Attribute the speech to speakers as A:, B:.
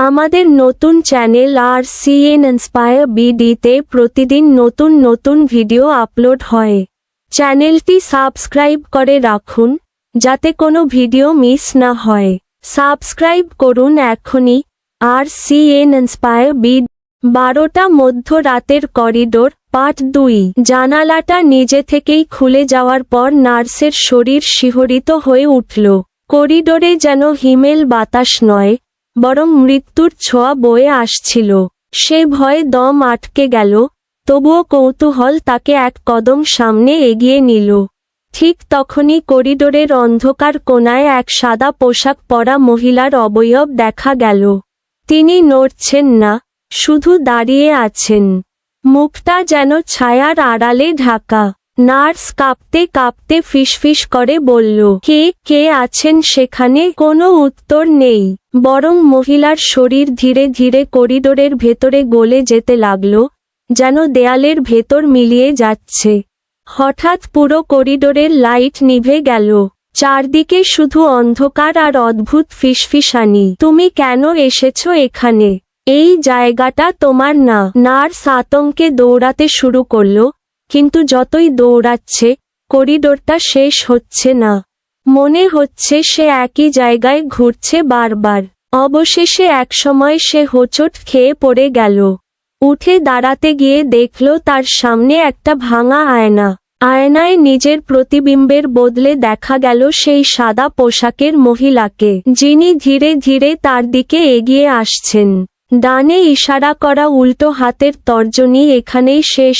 A: আমাদের নতুন চ্যানেল আর সিএন ইন্সপায়ার বিডিতে প্রতিদিন নতুন নতুন ভিডিও আপলোড হয়। চ্যানেলটি সাবস্ক্রাইব করে রাখুন, যাতে কোনো ভিডিও মিস না হয়। সাবস্ক্রাইব করুন এখনই আর সিএন ইন্সপায়ার বিড বারোটা মধ্যরাতের করিডোর, পার্ট দুই। জানালাটা নিজে থেকেই খুলে যাওয়ার পর নার্সের শরীর শিহরিত হয়ে উঠল। করিডোরে যেন হিমেল বাতাস নয় বরং মৃত্যুর ছোঁয়া বয়ে আসছিল। সে ভয়ে দম আটকে গেল, তবুও কৌতূহল তাকে এক কদম সামনে এগিয়ে নিল। ঠিক তখনই করিডোরের অন্ধকার কোণায় এক সাদা পোশাক পরা মহিলার অবয়ব দেখা গেল। তিনি নড়ছেন না, শুধু দাঁড়িয়ে আছেন। মুখটা যেন ছায়ার আড়ালে ঢাকা। নার্স কাঁপতে কাঁপতে ফিসফিস করে বলল, কে কে আছেন সেখানে? কোনো উত্তর নেই। বরং মহিলার শরীর ধীরে ধীরে করিডোরের ভেতরে গলে যেতে লাগল, যেন দেয়ালের ভেতর মিলিয়ে যাচ্ছে। হঠাৎ পুরো করিডোরের লাইট নিভে গেল, চারদিকে শুধু অন্ধকার আর অদ্ভুত ফিসফিসানি। তুমি কেন এসেছ এখানে? এই জায়গাটা তোমার না। নার্স আতঙ্কে দৌড়াতে শুরু করল কিন্তু যতই দৌড়াচ্ছে, করিডোরটা শেষ হচ্ছে না। মনে হচ্ছে সে একই জায়গায় ঘুরছে বারবার। অবশেষে একসময় সে হোঁচট খেয়ে পড়ে গেল। উঠে দাঁড়াতে গিয়ে দেখল তার সামনে একটা ভাঙা আয়না। আয়নায় নিজের প্রতিবিম্বের বদলে দেখা গেল সেই সাদা পোশাকের মহিলাকে, যিনি ধীরে ধীরে তার দিকে এগিয়ে আসছেন। ডানে ইশারা করা উল্টো হাতের তর্জনী এখানেই শেষ